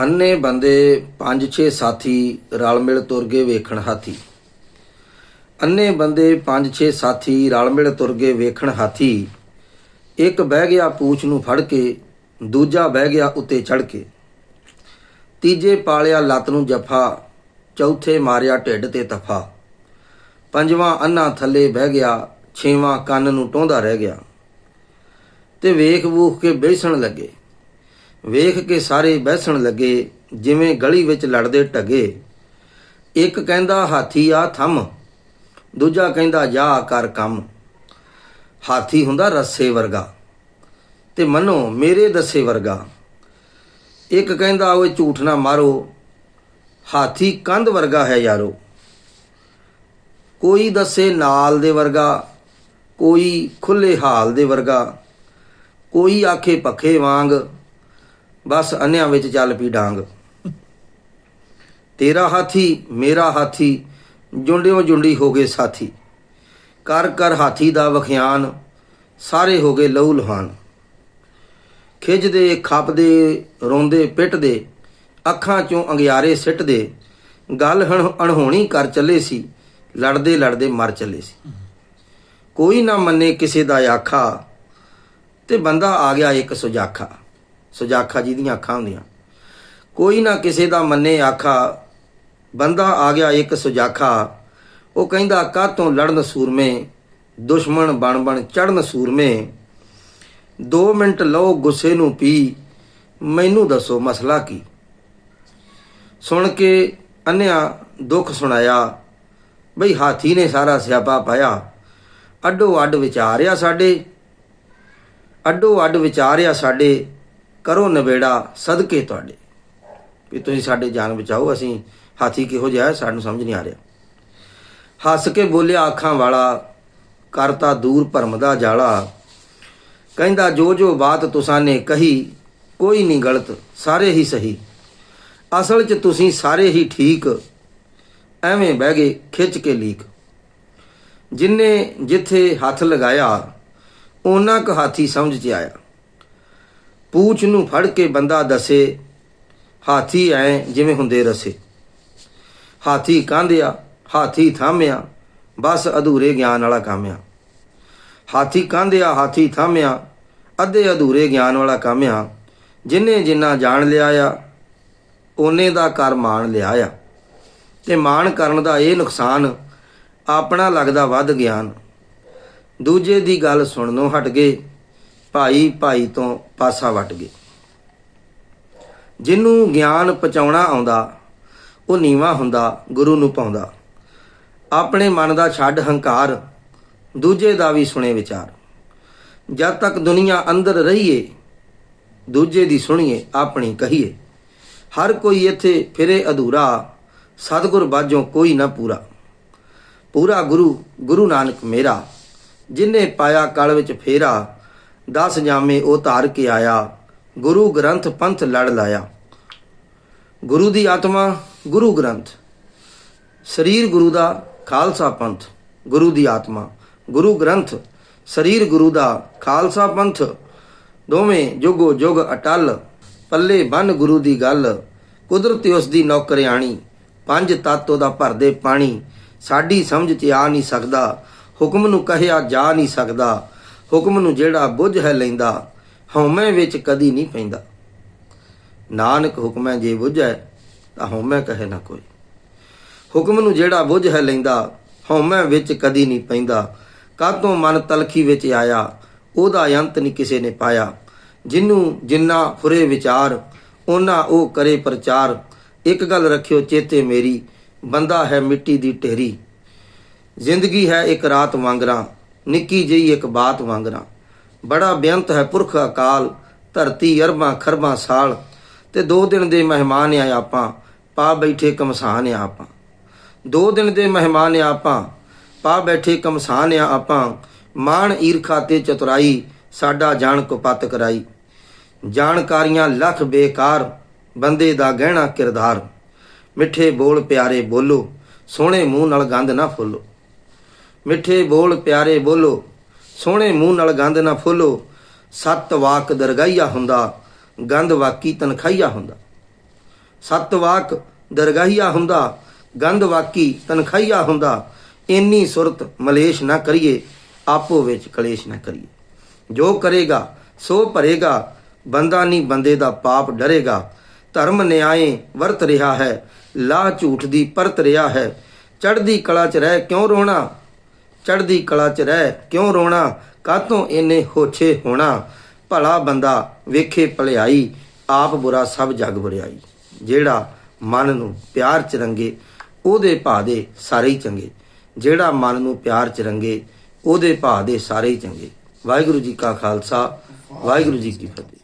ਅੰਨੇ ਬੰਦੇ ਪੰਜ ਛੇ ਸਾਥੀ ਰਲ ਮਿਲ ਤੁਰ ਗਏ ਵੇਖਣ ਹਾਥੀ। ਅੰਨੇ ਬੰਦੇ ਪੰਜ ਛੇ ਸਾਥੀ ਰਲ ਮਿਲ ਤੁਰ ਗਏ ਵੇਖਣ ਹਾਥੀ। ਇੱਕ ਬਹਿ ਗਿਆ ਪੂਛ ਨੂੰ ਫੜ ਕੇ, ਦੂਜਾ ਬਹਿ ਗਿਆ ਉੱਤੇ ਚੜ ਕੇ। ਤੀਜੇ ਪਾਲਿਆ ਲੱਤ ਨੂੰ ਜਫਾ, ਚੌਥੇ ਮਾਰਿਆ ਢਿੱਡ ਤੇ ਤਫਾ। ਪੰਜਵਾਂ ਅੰਨਾ ਥੱਲੇ ਬਹਿ ਗਿਆ, ਛੇਵਾਂ ਕੰਨ ਨੂੰ ਟੋਂਦਾ ਰਹਿ ਗਿਆ। ਤੇ ਵੇਖ ਵੂਖ ਕੇ ਬੇਸਣ ਲੱਗੇ। ਵੇਖ ਕੇ ਸਾਰੇ ਬਹਿਸਣ ਲੱਗੇ, ਜਿਵੇਂ ਗਲੀ ਵਿੱਚ ਲੜਦੇ ਢਗੇ ਇੱਕ ਕਹਿੰਦਾ, ਹਾਥੀ ਆ, ਥੰਮ। ਦੂਜਾ ਕਹਿੰਦਾ, ਜਾ ਕਰ ਕੰਮ। ਹਾਥੀ ਹੁੰਦਾ, ਰੱਸੇ ਵਰਗਾ। ਤੇ ਮੰਨੋ, ਮੇਰੇ ਦੱਸੇ ਵਰਗਾ। ਇੱਕ ਕਹਿੰਦਾ, ਓਏ, ਝੂਠ ਨਾ ਮਾਰੋ। ਹਾਥੀ ਕੰਧ ਵਰਗਾ ਹੈ ਯਾਰੋ। ਕੋਈ ਦੱਸੇ ਨਾਲ ਦੇ ਵਰਗਾ, ਕੋਈ ਖੁੱਲੇ ਹਾਲ ਦੇ ਵਰਗਾ, ਕੋਈ ਆਖੇ ਪੱਖੇ ਵਾਂਗ ਬਸ ਅੰਨਿਆਂ ਵਿੱਚ ਚੱਲ ਪੀ ਡਾਂਗ। ਤੇਰਾ ਹਾਥੀ, ਮੇਰਾ ਹਾਥੀ, ਜੁੰਡਿਓ ਜੁੰਡੀ ਹੋ ਗਏ ਸਾਥੀ। ਕਰ ਕਰ ਹਾਥੀ ਦਾ ਵਖਿਆਨ, ਸਾਰੇ ਹੋ ਗਏ ਲਹੂ ਲੁਹਾਨ। ਖਿੱਚਦੇ ਖੱਪਦੇ, ਰੋਂਦੇ, ਪਿੱਟਦੇ, ਅੱਖਾਂ ਚੋਂ ਅੰਗਿਆਰੇ ਸਿੱਟਦੇ। ਗੱਲ ਹਣ ਅਣਹੋਣੀ ਕਰ ਚੱਲੇ ਸੀ, ਲੜਦੇ ਲੜਦੇ ਮਰ ਚੱਲੇ ਸੀ। ਕੋਈ ਨਾ ਮੰਨੇ ਕਿਸੇ ਦਾ ਆਖਾ, ਤੇ ਬੰਦਾ ਆ ਗਿਆ ਇੱਕ ਸੁਜਾਖਾ। ਸੁਜਾਖਾ ਜੀ ਦੀਆਂ ਅੱਖਾਂ ਹੁੰਦੀਆਂ। ਕੋਈ ਨਾ ਕਿਸੇ ਦਾ ਮੰਨੇ ਆਖਾ, ਬੰਦਾ ਆ ਗਿਆ ਇੱਕ ਸੁਜਾਖਾ, ਉਹ ਕਹਿੰਦਾ ਕਾਤੋਂ ਲੜਨ ਸੂਰਮੇ, ਦੁਸ਼ਮਣ ਬਣ ਬਣ ਚੜਨ ਸੂਰਮੇ। 2 ਮਿੰਟ ਲਓ, ਗੁੱਸੇ ਨੂੰ ਪੀ, ਮੈਨੂੰ ਦੱਸੋ ਮਸਲਾ ਕੀ? ਸੁਣ ਕੇ ਅੰਨਿਆ ਦੁੱਖ ਸੁਣਾਇਆ, ਬਈ ਹਾਥੀ ਨੇ ਸਾਰਾ ਸਿਆਪਾ ਪਾਇਆ, ਅੱਡੋ ਅੱਡ ਵਿਚਾਰਿਆ ਸਾਡੇ, ਅੱਡੋ ਅੱਡ ਵਿਚਾਰਿਆ ਸਾਡੇ। ਕਰੋ ਨਵੇੜਾ ਸਦਕੇ ਤੁਹਾਡੇ। ਵੀ ਤੁਸੀਂ ਸਾਡੇ ਜਾਨ ਬਚਾਓ, ਅਸੀਂ ਹਾਥੀ ਕਿਹੋ ਜਿਹਾ ਹੈ, ਸਾਨੂੰ ਸਮਝ ਨਹੀਂ ਆ ਰਿਹਾ। ਹੱਸ ਕੇ ਬੋਲਿਆ ਅੱਖਾਂ ਵਾਲਾ ਕਰਤਾ ਦੂਰ ਭਰਮ ਦਾ ਜਾਲਾ। ਕਹਿੰਦਾ, ਜੋ ਜੋ ਬਾਤ ਤੁਸਾਂ ਨੇ ਕਹੀ, ਕੋਈ ਨਹੀਂ ਗਲਤ, ਸਾਰੇ ਹੀ ਸਹੀ। ਅਸਲ 'ਚ ਤੁਸੀਂ ਸਾਰੇ ਹੀ ਠੀਕ, ਐਵੇਂ ਬਹਿ ਗਏ, ਖਿੱਚ ਕੇ ਲੀਕ। ਜਿੰਨੇ ਜਿੱਥੇ ਹੱਥ ਲਗਾਇਆ ਉਹਨਾਂ ਕੁ ਹਾਥੀ ਸਮਝ 'ਚ ਆਇਆ। ਪੂਛ ਨੂੰ ਫੜ ਕੇ ਬੰਦਾ ਦੱਸੇ, ਹਾਥੀ ਐ ਜਿਵੇਂ ਹੁੰਦੇ ਰਸੇ। ਹਾਥੀ ਕਾਂਧਿਆ, ਹਾਥੀ ਥਾਮਿਆ, ਬਸ ਅਧੂਰੇ ਗਿਆਨ ਵਾਲਾ ਕੰਮ ਆ ਹਾਥੀ ਕਾਂਧਿਆ, ਹਾਥੀ ਥਾਮਿਆ, ਅੱਧੇ ਅਧੂਰੇ ਗਿਆਨ ਵਾਲਾ ਕੰਮ ਆ ਜਿਨੇ ਜਿੰਨਾ ਜਾਣ ਲਿਆ ਆ, ਓਨੇ ਦਾ ਕਰ ਮਾਣ ਲਿਆ ਆ। ਤੇ ਮਾਣ ਕਰਨ ਦਾ ਇਹ ਨੁਕਸਾਨ ਆਪਣਾ ਲੱਗਦਾ ਵੱਧ ਗਿਆਨ। ਦੂਜੇ ਦੀ ਗੱਲ ਸੁਣਨੋਂ ਹਟ ਗਏ। ਭਾਈ ਭਾਈ ਤੋਂ ਪਾਸਾ ਵਟ ਗਏ। ਜਿਹਨੂੰ ਗਿਆਨ ਪਹੁੰਚਾਉਣਾ ਆਉਂਦਾ, ਉਹ ਨੀਵਾ ਹੁੰਦਾ, ਗੁਰੂ ਨੂੰ ਪਾਉਂਦਾ। ਆਪਣੇ ਮਨ ਦਾ ਛੱਡ ਹੰਕਾਰ, ਦੂਜੇ ਦਾ ਵੀ ਸੁਣੇ ਵਿਚਾਰ। ਜਦ ਤੱਕ ਦੁਨੀਆ ਅੰਦਰ ਰਹੀਏ, ਦੂਜੇ ਦੀ ਸੁਣੀਏ, ਆਪਣੀ ਕਹੀਏ। ਹਰ ਕੋਈ ਇੱਥੇ ਫਿਰੇ ਅਧੂਰਾ, ਸਤਿਗੁਰ ਬਾਝੋਂ ਕੋਈ ਨਾ ਪੂਰਾ। ਪੂਰਾ ਗੁਰੂ ਗੁਰੂ ਨਾਨਕ ਮੇਰਾ, ਜਿਨੇ ਪਾਇਆ ਕਲ ਵਿੱਚ ਫੇਰਾ ਦਸ ਜਾਮੇ ਉਹ ਧਾਰ ਕੇ ਆਇਆ। ਗੁਰੂ ਗ੍ਰੰਥ ਪੰਥ ਲੜ ਲਾਇਆ। ਗੁਰੂ ਦੀ ਆਤਮਾ ਗੁਰੂ ਗ੍ਰੰਥ। ਸਰੀਰ ਗੁਰੂ ਦਾ ਖਾਲਸਾ ਪੰਥ, ਗੁਰੂ ਦੀ ਆਤਮਾ। ਗੁਰੂ ਗ੍ਰੰਥ, ਸਰੀਰ ਗੁਰੂ ਦਾ ਖਾਲਸਾ ਪੰਥ। ਦੋਵੇਂ ਜੁਗੋ ਜੁਗ ਅਟਲ, ਪੱਲੇ ਬੰਨ ਗੁਰੂ ਦੀ ਗੱਲ। ਕੁਦਰਤ ਉਸ ਦੀ ਨੌਕਰਿਆਣੀ, ਪੰਜ ਤੱਤ ਉਹਦਾ ਭਰਦੇ ਪਾਣੀ। ਸਾਡੀ ਸਮਝ 'ਚ ਆ ਨਹੀਂ ਸਕਦਾ, ਹੁਕਮ ਨੂੰ ਕਹਿਆ ਜਾ ਨਹੀਂ ਸਕਦਾ। ਹੁਕਮ ਨੂੰ ਜਿਹੜਾ ਬੁੱਝ ਹੈ ਲੈਂਦਾ, ਹਉਮੈ ਵਿੱਚ ਕਦੀ ਨਹੀਂ ਪੈਂਦਾ। ਨਾਨਕ ਹੁਕਮੈ ਜੇ ਬੁੱਝੈ, ਤਾਂ ਹਉਮੈ ਕਹੇ ਨਾ ਕੋਈ। ਹੁਕਮ ਨੂੰ ਜਿਹੜਾ ਬੁੱਝ ਹੈ ਲੈਂਦਾ, ਹਉਮੈ ਵਿੱਚ ਕਦੀ ਨਹੀਂ ਪੈਂਦਾ। ਕਾਤੋਂ ਮਨ ਤਲਖੀ ਵਿੱਚ ਆਇਆ, ਉਹਦਾ ਅੰਤ ਨਹੀਂ ਕਿਸੇ ਨੇ ਪਾਇਆ। ਜਿੰਨੂੰ ਜਿੰਨਾ ਫੁਰੇ ਵਿਚਾਰ ਉਹਨਾਂ ਉਹ ਕਰੇ ਪ੍ਰਚਾਰ। ਇੱਕ ਗੱਲ ਰੱਖਿਓ ਚੇਤੇ ਮੇਰੀ, ਬੰਦਾ ਹੈ ਮਿੱਟੀ ਦੀ ਢੇਰੀ। ਜ਼ਿੰਦਗੀ ਹੈ ਇੱਕ ਰਾਤ ਵਾਂਗਰਾ। ਨਿੱਕੀ ਜਿਹੀ ਇੱਕ ਬਾਤ ਵਾਂਗਰਾ ਬੜਾ ਬੇਅੰਤ ਹੈ ਪੁਰਖ ਅਕਾਲ, ਧਰਤੀ, ਅਰਬਾਂ, ਖਰਬਾਂ ਸਾਲ, ਤੇ ਦੋ ਦਿਨ ਦੇ ਮਹਿਮਾਨ ਆ ਆਪਾਂ, ਪਾ ਬੈਠੇ ਕਮਸਾਨ ਆ ਆਪਾਂ। ਦੋ ਦਿਨ ਦੇ ਮਹਿਮਾਨ ਆ ਆਪਾਂ, ਪਾ ਬੈਠੇ ਕਮਸਾਨ ਆ ਆਪਾਂ, ਮਾਣ ਈਰਖਾ ਤੇ ਚਤੁਰਾਈ, ਸਾਡਾ ਜਾਣ ਕੋ ਪਤ ਕਰਾਈ। ਜਾਣਕਾਰੀਆਂ ਲੱਖ ਬੇਕਾਰ, ਬੰਦੇ ਦਾ ਗਹਿਣਾ ਕਿਰਦਾਰ। ਮਿੱਠੇ ਬੋਲ ਪਿਆਰੇ ਬੋਲੋ, ਸੋਹਣੇ ਮੂੰਹ ਨਾਲ ਗੰਦ ਨਾ ਫੁੱਲੋ। ਮਿੱਠੇ ਬੋਲ ਪਿਆਰੇ ਬੋਲੋ, ਸੋਹਣੇ ਮੂੰਹ ਨਾਲ ਗੰਦ ਨਾ ਫੋਲੋ, ਸਤ ਵਾਕ ਦਰਗਾਹੀਆ ਹੁੰਦਾ ਗੰਦ ਵਾਕੀ ਤਨਖਾਈਆ ਹੁੰਦਾ। ਸਤਵਾਕ ਦਰਗਾਹੀਆ ਹੁੰਦਾ ਗੰਦ ਵਾਕੀ ਤਨਖਾਈਆ ਹੁੰਦਾ, ਇੰਨੀ ਸੁਰਤ ਮਲੇਸ਼ ਨਾ ਕਰੀਏ, ਆਪੋ ਵਿੱਚ ਕਲੇਸ਼ ਨਾ ਕਰੀਏ। ਜੋ ਕਰੇਗਾ, ਸੋ ਭਰੇਗਾ, ਬੰਦਾ ਨਹੀਂ ਬੰਦੇ ਦਾ ਪਾਪ ਡਰੇਗਾ। ਧਰਮ ਨਿਆਏ ਵਰਤ ਰਿਹਾ ਹੈ, ਲਾਹ ਝੂਠ ਦੀ ਪਰਤ ਰਿਹਾ ਹੈ, ਚੜ੍ਹਦੀ ਕਲਾ 'ਚ ਰਹਿ ਕਿਉਂ ਰੋਣਾ? ਚੜ੍ਹਦੀ ਕਲਾ 'ਚ ਰਹਿ ਕਿਉਂ ਰੋਣਾ? ਕਾਤੋਂ ਇੰਨੇ ਹੋਛੇ ਹੋਣਾ? ਭਲਾ ਬੰਦਾ ਵੇਖੇ ਭਲਿਆਈ, ਆਪ ਬੁਰਾ ਸਭ ਜਗ ਬੁਰਿਆਈ। ਜਿਹੜਾ ਮਨ ਨੂੰ ਪਿਆਰ 'ਚ ਰੰਗੇ, ਉਹਦੇ ਭਾ ਦੇ ਸਾਰੇ ਹੀ ਚੰਗੇ। ਜਿਹੜਾ ਮਨ ਨੂੰ ਪਿਆਰ 'ਚ ਰੰਗੇ, ਉਹਦੇ ਭਾ ਦੇ ਸਾਰੇ ਹੀ ਚੰਗੇ। ਵਾਹਿਗੁਰੂ ਜੀ ਕਾ ਖਾਲਸਾ, ਵਾਹਿਗੁਰੂ ਜੀ ਕੀ ਫਤਿਹ।